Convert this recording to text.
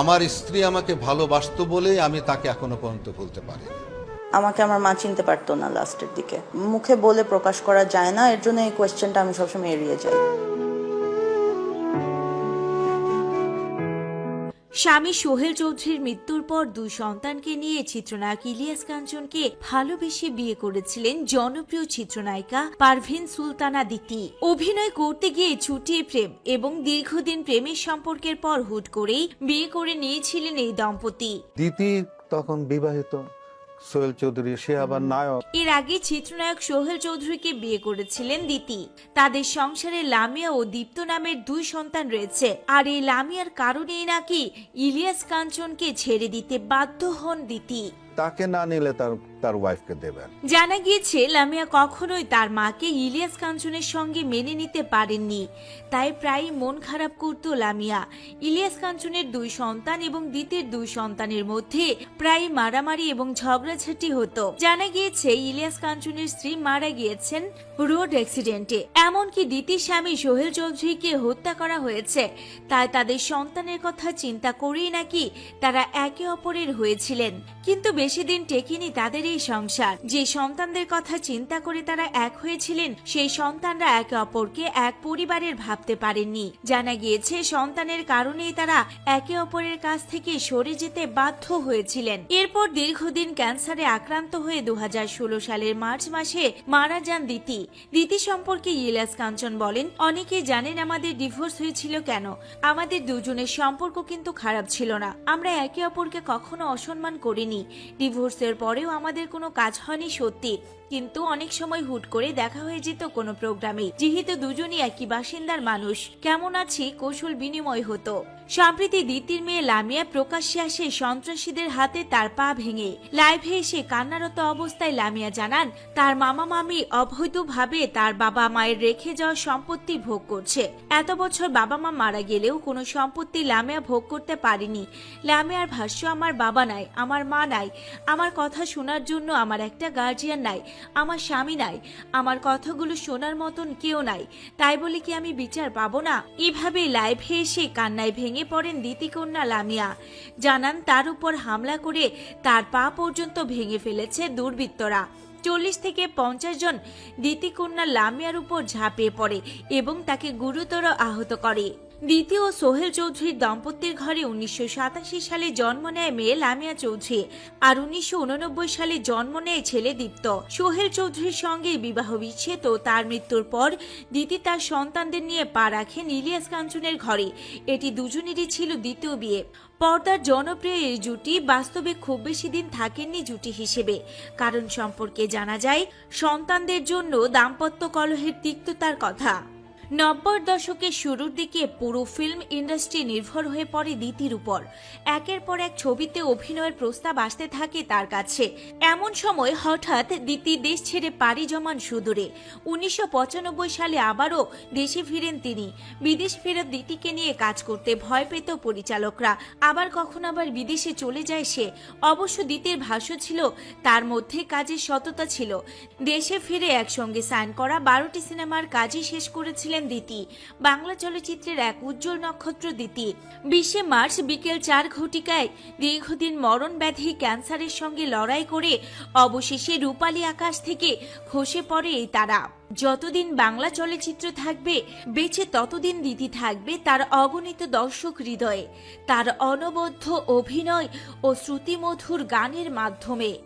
আমার স্ত্রী আমাকে ভালোবাসতো বলেই আমি তাকে এখনও পর্যন্ত ভুলতে পারি আমাকে আমার মা চিনতে পারতো না লাস্টের দিকে। মুখে বলে প্রকাশ করা যায় না, এর জন্য এই কোয়েশ্চেনটা আমি সবসময় এড়িয়ে যাই। স্বামী সোহেল চৌধুরীর মৃত্যুর পর দুই সন্তানকে নিয়ে চিত্রনায়ক ইলিয়াস কাঞ্চনকে ভালোবেসে বিয়ে করেছিলেন জনপ্রিয় চিত্রনায়িকা পারভিন সুলতানা দিতি। অভিনয় করতে গিয়ে ছুটিয়ে প্রেম এবং দীর্ঘদিন প্রেমের সম্পর্কের পর হুট করেই বিয়ে করে নিয়েছিলেন এই দম্পতি। দিতি তখন বিবাহিত। সোহেল চৌধুরী সে আবার নায়ক। এর আগে চিত্রনায়ক সোহেল চৌধুরীকে বিয়ে করেছিলেন দিতি। তাদের সংসারে লামিয়া ও দীপ্ত নামের দুই সন্তান রয়েছে। আর এই লামিয়ার কারণেই নাকি ইলিয়াস কাঞ্চনকে ছেড়ে দিতে বাধ্য হন দিতি। তাকে না নিলে তার তার ওয়াইফকে দেবেন জানা গিয়েছে, লামিয়া কখনোই তার মাকে ইলিয়াস কাঞ্চনের সঙ্গে মেনে নিতে পারেননি। তাই প্রায়ই মন খারাপ করত লামিয়া। ইলিয়াস কাঞ্চনের দুই সন্তান এবং দিতের দুই সন্তানের মধ্যে প্রায় মারামারি এবং ঝগড়াঝাটি হতো। জানা গিয়েছে, ইলিয়াস কাঞ্চনের স্ত্রী মারা গিয়েছেন রোড অ্যাক্সিডেন্টে। এমনকি দিতির স্বামী সোহেল চৌধুরীকে হত্যা করা হয়েছে। তাই তাদের সন্তানের কথা চিন্তা করেই নাকি তারা একে অপরের হয়েছিলেন। কিন্তু বেশি দিন টেকেনি তাদের এই সংসার। যে সন্তানদের কথা চিন্তা করে তারা এক হয়েছিলেন, সেই সন্তানরা একে অপরকে এক পরিবারের ভাবতে পারেননি। জানা গিয়েছে, সন্তানের কারণেই তারা একে অপরের কাছ থেকে সরে যেতে বাধ্য হয়েছিলেন। এরপর দীর্ঘদিন ক্যান্সারে আক্রান্ত হয়ে দুহাজার ষোলো সালের মার্চ মাসে মারা যান দিতি। দিতি সম্পর্কে ইলাস কাঞ্চন বলেন, অনেকেই জানেন আমাদের ডিভোর্স হয়েছিল কেন? আমাদের দুজনের সম্পর্ক কিন্তু খারাপ ছিল না। আমরা একে অপরকে কখনো অসম্মান করিনি। ডিভোর্সের পরেও আমাদের কোনো কাজ হয়নি সত্যি। কিন্তু অনেক সময় হুট করে দেখা হয়ে যেত কোনো প্রোগ্রামে, যেহেতু দুজনই একই বাসিন্দার মানুষ। কেমন আছি? কৌশল বিনিময় হতো। সম্প্রতি দ্বিতীয় মেয়ে লামিয়া প্রকাশ্যে আসে সন্ত্রাসীদের হাতে তার পা ভেঙে। লাইভে এসে কান্নারত অবস্থায় লামিয়া জানান, তার মামা মামি অবৈধভাবে তার বাবা মায়ের রেখে যাওয়া সম্পত্তি ভোগ করছে। এত বছর বাবা মা মারা গেলেও কোনো সম্পত্তি লামিয়া ভোগ করতে পারেনি। লামিয়ার ভাষ্য, আমার বাবা নাই, আমার মা নাই। আমার কথা শোনার জন্য আমার একটা গার্জিয়ান নাই। আমার স্বামী নাই, আমার কথাগুলো শোনার মতন কেউ নাই, তাই বলে কি আমি বিচার পাবো না? এভাবে লাইভে এসে কান্নায় ভেঙে পড়েন দিতিকন্যা লামিয়া। জানান, তার উপর হামলা করে তার পা পর্যন্ত ভেঙে ফেলেছে দুর্বৃত্তরা। চল্লিশ থেকে পঞ্চাশ জন দিতিকন্যা লামিয়ার উপর ঝাঁপিয়ে পড়ে এবং তাকে গুরুতর আহত করে। দ্বিতীয় সোহেল চৌধুরীর দম্পতির ঘরে উনিশশো সাতাশি সালে জন্ম নেয় মেয়ে লামিয়া চৌধুরী আর উনিশশো সালে জন্ম নেয় ছেলে দীপ্ত। সোহেল চৌধুরীর সঙ্গে বিবাহ বিচ্ছেদ ও তার মৃত্যুর পর দিতি তার সন্তানদের নিয়ে পা রাখেন ইলিয়াস কাঞ্চনের ঘরে। এটি দুজনেরই ছিল দ্বিতীয় বিয়ে। পর্দার জনপ্রিয় এই জুটি বাস্তবে খুব বেশি দিন থাকেননি জুটি হিসেবে। কারণ সম্পর্কে জানা যায়, সন্তানদের জন্য দাম্পত্য কলহের তিক্ততার কথা। নব্বই দশকের শুরুর দিকে পুরো ফিল্ম ইন্ডাস্ট্রি নির্ভর হয়ে পড়ে দিতির উপর। একের পর এক ছবিতে অভিনয়ের প্রস্তাব আসতে থাকে তার কাছে। এমন সময় হঠাৎ দিতি দেশ ছেড়ে পাড়ি জমান সুদূরে। উনিশশো পঁচানব্বই সালে আবারও দেশে ফিরেন তিনি। বিদেশ ফেরত দিতিকে নিয়ে কাজ করতে ভয় পেত পরিচালকরা। আবার কখন আবার বিদেশে চলে যায় সে। অবশ্য দিতির ভাষ্য ছিল, তার মধ্যে কাজের সততা ছিল। দেশে ফিরে একসঙ্গে সাইন করা বারোটি সিনেমার কাজই শেষ করেছিলেন দিতি। বাংলা চলচ্চিত্রের এক উজ্জ্বল নক্ষত্র দিতি। বিশে মার্চ বিকেল চার ঘটিকায় দীর্ঘদিন মরণ ব্যাধি ক্যান্সারের সঙ্গে লড়াই করে অবশেষে রূপালী আকাশ থেকে খসে পড়ে এই তারা। যতদিন বাংলা চলচ্চিত্র থাকবে, বেঁচে ততদিন দিতি থাকবে তার অগণিত দর্শক হৃদয়ে। তার অনবদ্য অভিনয় ও শ্রুতিমধুর গানের মাধ্যমে।